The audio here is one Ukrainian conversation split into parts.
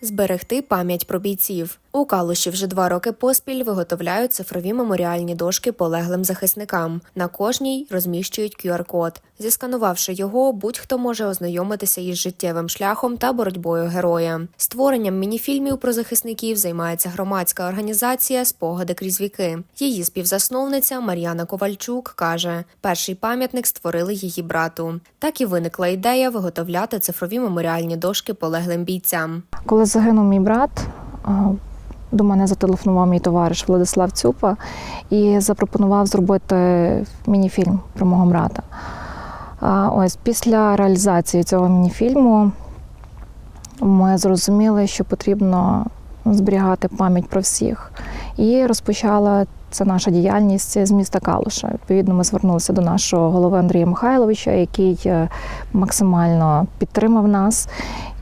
Зберегти пам'ять про бійців у Калуші вже два роки поспіль виготовляють цифрові меморіальні дошки полеглим захисникам. На кожній розміщують QR-код. Зісканувавши його, будь-хто може ознайомитися із життєвим шляхом та боротьбою героя. Створенням мініфільмів про захисників займається громадська організація Спогади крізь віки. Її співзасновниця Мар'яна Ковальчук каже: перший пам'ятник створили її брату. Так і виникла ідея виготовляти цифрові меморіальні дошки полеглим бійцям. Коли загинув мій брат, до мене зателефонував мій товариш Владислав Цюпа і запропонував зробити мініфільм про мого брата. Ось після реалізації цього мініфільму ми зрозуміли, що потрібно зберігати пам'ять про всіх. І розпочала це наша діяльність з міста Калуша. Відповідно, ми звернулися до нашого голови Андрія Михайловича, який е, максимально підтримав нас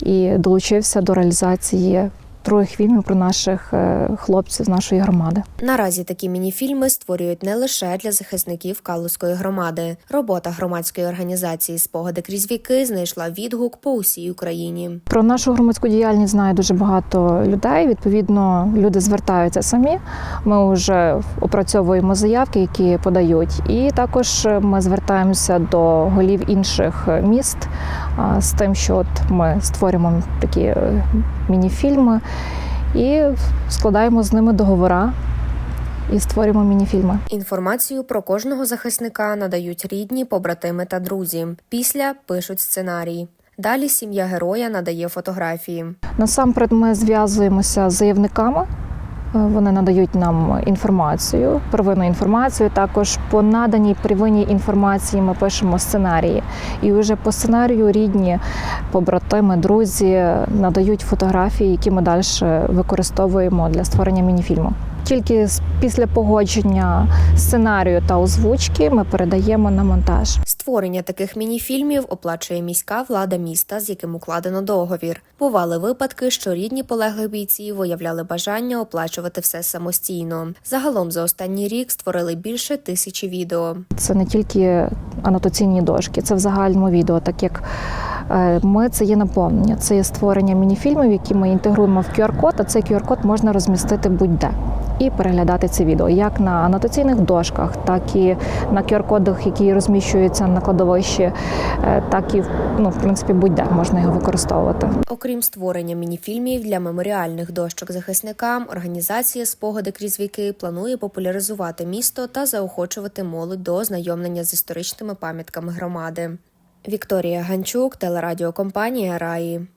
і долучився до реалізації других фільмів про наших е, хлопців з нашої громади. Наразі такі мініфільми створюють не лише для захисників Калузької громади. Робота громадської організації Спогади крізь віки знайшла відгук по усій Україні. Про нашу громадську діяльність знає дуже багато людей. Відповідно, люди звертаються самі. Ми вже опрацьовуємо заявки, які подають, і також ми звертаємося до голів інших міст а, з тим, що от ми створюємо такі е, мініфільми і складаємо з ними договора і створюємо мініфільми. Інформацію про кожного захисника надають рідні, побратими та друзі. Після пишуть сценарій. Далі сім'я героя надає фотографії. Насамперед ми зв'язуємося з заявниками. Вони надають нам інформацію, первинну інформацію. Також по наданій первинній інформації ми пишемо сценарії. І вже по сценарію рідні, побратими, друзі надають фотографії, які ми далі використовуємо для створення мініфільму. Тільки після погодження сценарію та озвучки ми передаємо на монтаж. Створення таких мініфільмів оплачує міська влада міста, з яким укладено договір. Бували випадки, що рідні полеглих бійців виявляли бажання оплачувати все самостійно. Загалом за останній рік створили більше тисячі відео. Це не тільки анотаційні дошки, це в загальному відео, так як е, ми це є наповнення, це є створення мініфільмів, які ми інтегруємо в QR-код, а цей QR-код можна розмістити будь-де. І переглядати це відео як на анотаційних дошках, так і на QR-кодах, які розміщуються на кладовищі, е, так і ну, в принципі будь-де можна його використовувати. Окрім створення мініфільмів для меморіальних дощок захисникам, організація Спогади крізь віки планує популяризувати місто та заохочувати молодь до ознайомлення з історичними пам'ятками громади. Вікторія Ганчук, телерадіокомпанія Раї.